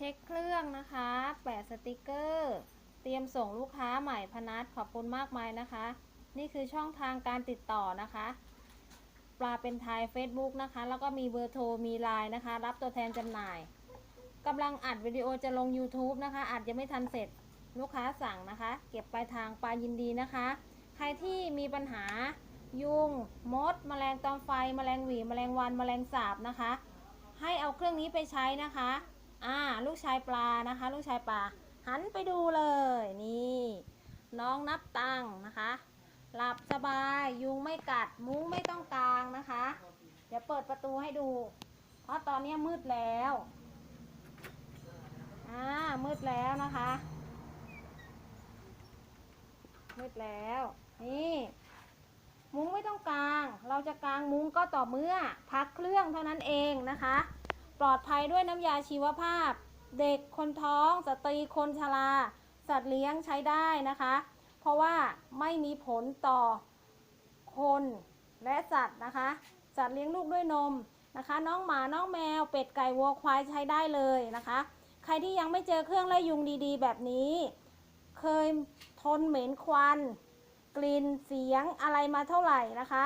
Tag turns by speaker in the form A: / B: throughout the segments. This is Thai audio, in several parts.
A: เช็คเครื่องนะคะ แปะสติกเกอร์ เตรียมส่งลูกค้าใหม่พนัสขอบคุณมากมายนะคะ นี่คือช่องทางการติดต่อนะคะ ปลาเป็นไทย Facebook นะคะ แล้วก็มีเบอร์โทร มีไลน์นะคะ รับตัวแทนจำหน่ายกำลังอัดวิดีโอจะลง YouTube นะคะอาจจะไม่ทันเสร็จลูกค้าสั่งนะคะ เก็บปลายทางปลายินดีนะคะ ใครที่มีปัญหายุง มดแมลงตอมไฟแมลงหวีแมลงวันแมลงสาบนะคะ ให้เอาเครื่องนี้ไปใช้นะคะ อ่าลูกชายปลานะคะ ลูกชายปลาหันไปดูเลยนี่ น้องนับตังค์นะคะ หลับสบายยุงไม่กัดมุ้งไม่ต้องกางนะคะ เดี๋ยวเปิดประตูให้ดู เพราะตอนนี้มืดแล้วอ่ามืดแล้วนะคะ มืดแล้ว นี่มุ้งไม่ต้องกาง เราจะกางมุ้งก็ต่อเมื่อพักเครื่องเท่านั้นเองนะคะ ปลอดภัยด้วยน้ำยาชีวภาพ เด็กคนท้อง สตรีคนชรา สัตว์เลี้ยงใช้ได้นะคะ เพราะว่าไม่มีผลต่อคนและสัตว์นะคะ สัตว์เลี้ยงลูกด้วยนมนะคะ น้องหมาน้องแมว เป็ดไก่วัวควายใช้ได้เลยนะคะ ใครที่ยังไม่เจอเครื่องไล่ยุงดีๆ แบบนี้ เคยทนเหม็นควัน กลิ่นเสียงอะไรมาเท่าไหร่นะคะ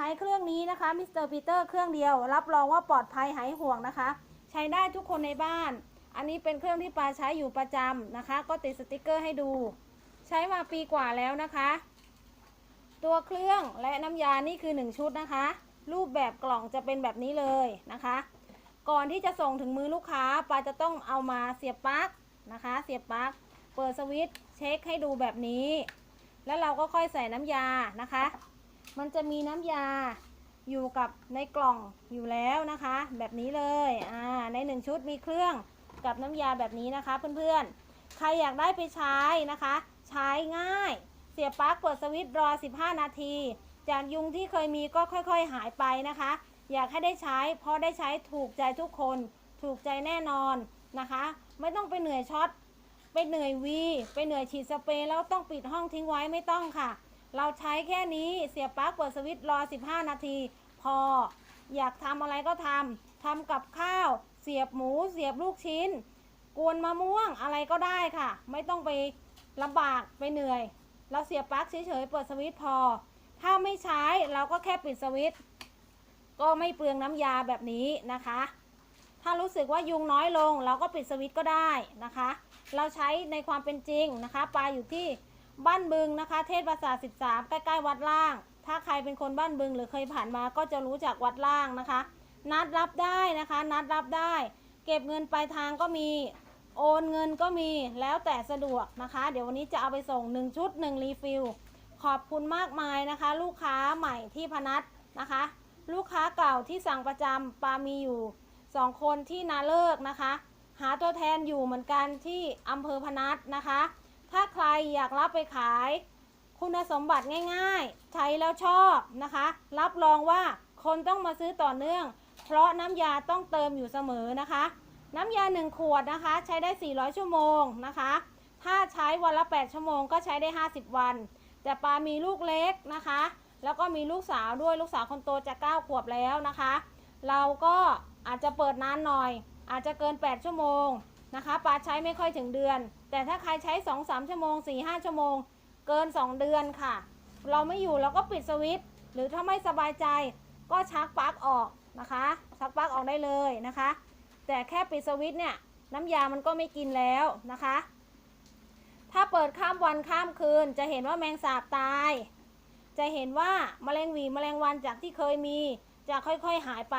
A: ช้เครื่องนี้นะคะมิสเตอร์ปีเตอร์เครื่องเดียว รับรองว่าปลอดภัยหายห่วงนะคะ ใช้ได้ทุกคนในบ้าน อันนี้เป็นเครื่องที่ปาใช้อยู่ประจำนะคะ ก็ติดสติกเกอร์ให้ดู ใช้มาปีกว่าแล้วนะคะ ตัวเครื่องและน้ำยานี่คือ 1 ชุดนะคะ รูปแบบกล่องจะเป็นแบบนี้เลยนะคะ ก่อนที่จะส่งถึงมือลูกค้าปาจะต้องเอามาเสียบปลั๊กนะคะ เสียบปลั๊กเปิดสวิตช์เช็คให้ดูแบบนี้ แล้วเราก็ค่อยใส่น้ำยานะคะ มันจะมีน้ำยาอยู่กับในกล่องอยู่แล้วนะคะ แบบนี้เลยอ่าในหนึ่งชุดมีเครื่องกับน้ำยาแบบนี้นะคะเพื่อนๆ ใครอยากได้ไปใช้นะคะ ใช้ง่าย เสียบปลั๊กเปิดสวิตช์รอ 15 นาที จากยุงที่เคยมีก็ค่อยๆหายไปนะคะ อยากให้ได้ใช้เพราะได้ใช้ถูกใจทุกคน ถูกใจแน่นอนนะคะ ไม่ต้องไปเหนื่อยช็อตไปเหนื่อยวี ไปเหนื่อยฉีดสเปรย์แล้วต้องปิดห้องทิ้งไว้ไม่ต้องค่ะ เราใช้แค่นี้เสียบปลั๊กเปิดสวิตช์รอ 15 นาที พออยากทำอะไรก็ทำทำกับข้าว เสียบหมูเสียบลูกชิ้น กวนมะม่วงอะไรก็ได้ค่ะ ไม่ต้องไปลำบากไปเหนื่อย เราเสียบปลั๊กเฉยๆเปิดสวิตช์พอ ถ้าไม่ใช้เราก็แค่ปิดสวิตช์ก็ไม่เปลืองน้ำยาแบบนี้นะคะ ถ้ารู้สึกว่ายุงน้อยลง เราก็ปิดสวิตช์ก็ได้นะคะ เราใช้ในความเป็นจริงนะคะ ปลาอยู่ที่ บ้านบึงนะคะ เทศภาษา 13 ใกล้ๆวัดล่าง ถ้าใครเป็นคนบ้านบึงหรือเคยผ่านมาก็จะรู้จักวัดล่างนะคะ นัดรับได้นะคะ นัดรับได้ เก็บเงินปลายทางก็มี โอนเงินก็มีแล้วแต่สะดวกนะคะ เดี๋ยววันนี้จะเอาไปส่ง 1 ชุด 1 รีฟิลขอบคุณมากมายนะคะ ลูกค้าใหม่ที่พนัสนะคะ ลูกค้าเก่าที่สั่งประจำปามีอยู่ 2 คนที่นาเลิกนะคะ หาตัวแทนอยู่เหมือนกันที่อำเภอพนัสนะคะ ถ้าใครอยากรับไปขาย คุณสมบัติง่ายๆ ใช้แล้วชอบนะคะ รับรองว่าคนต้องมาซื้อต่อเนื่อง เพราะน้ำยาต้องเติมอยู่เสมอนะคะ น้ำยา 1 ขวดนะคะ ใช้ได้ 400 ชั่วโมงนะคะ ถ้าใช้วันละ 8 ชั่วโมงก็ใช้ได้ 50 วัน แต่ปามีลูกเล็กนะคะ แล้วก็มีลูกสาวด้วยลูกสาวคนโตจะ 9 ขวบแล้วนะคะ เราก็อาจจะเปิดนานหน่อย อาจจะเกิน 8 ชั่วโมง นะคะปาใช้ไม่ค่อยถึงเดือน แต่ถ้าใครใช้ 2-3 ชั่วโมง 4-5 ชั่วโมง เกิน 2 เดือนค่ะ เราไม่อยู่เราก็ปิดสวิตช์หรือถ้าไม่สบายใจก็ชักปลั๊กออกนะคะชักปลั๊กออกได้เลยนะคะ แต่แค่ปิดสวิตช์เนี่ยน้ำยามันก็ไม่กินแล้วนะคะ ถ้าเปิดข้ามวันข้ามคืน จะเห็นว่าแมงสาบตาย จะเห็นว่าแมลงหวีแมลงวันจากที่เคยมีจะค่อยๆหายไป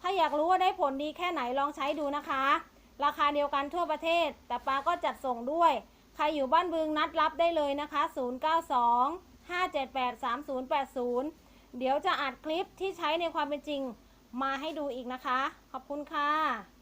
A: ถ้าอยากรู้ว่าได้ผลดีแค่ไหนลองใช้ดูนะคะ ราคาเดียวกันทั่วประเทศ แต่ปลาก็จัดส่งด้วย ใครอยู่บ้านบึงนัดรับได้เลยนะคะ 092 578 3080 เดี๋ยวจะอัดคลิปที่ใช้ในความเป็นจริงมาให้ดูอีกนะคะ ขอบคุณค่ะ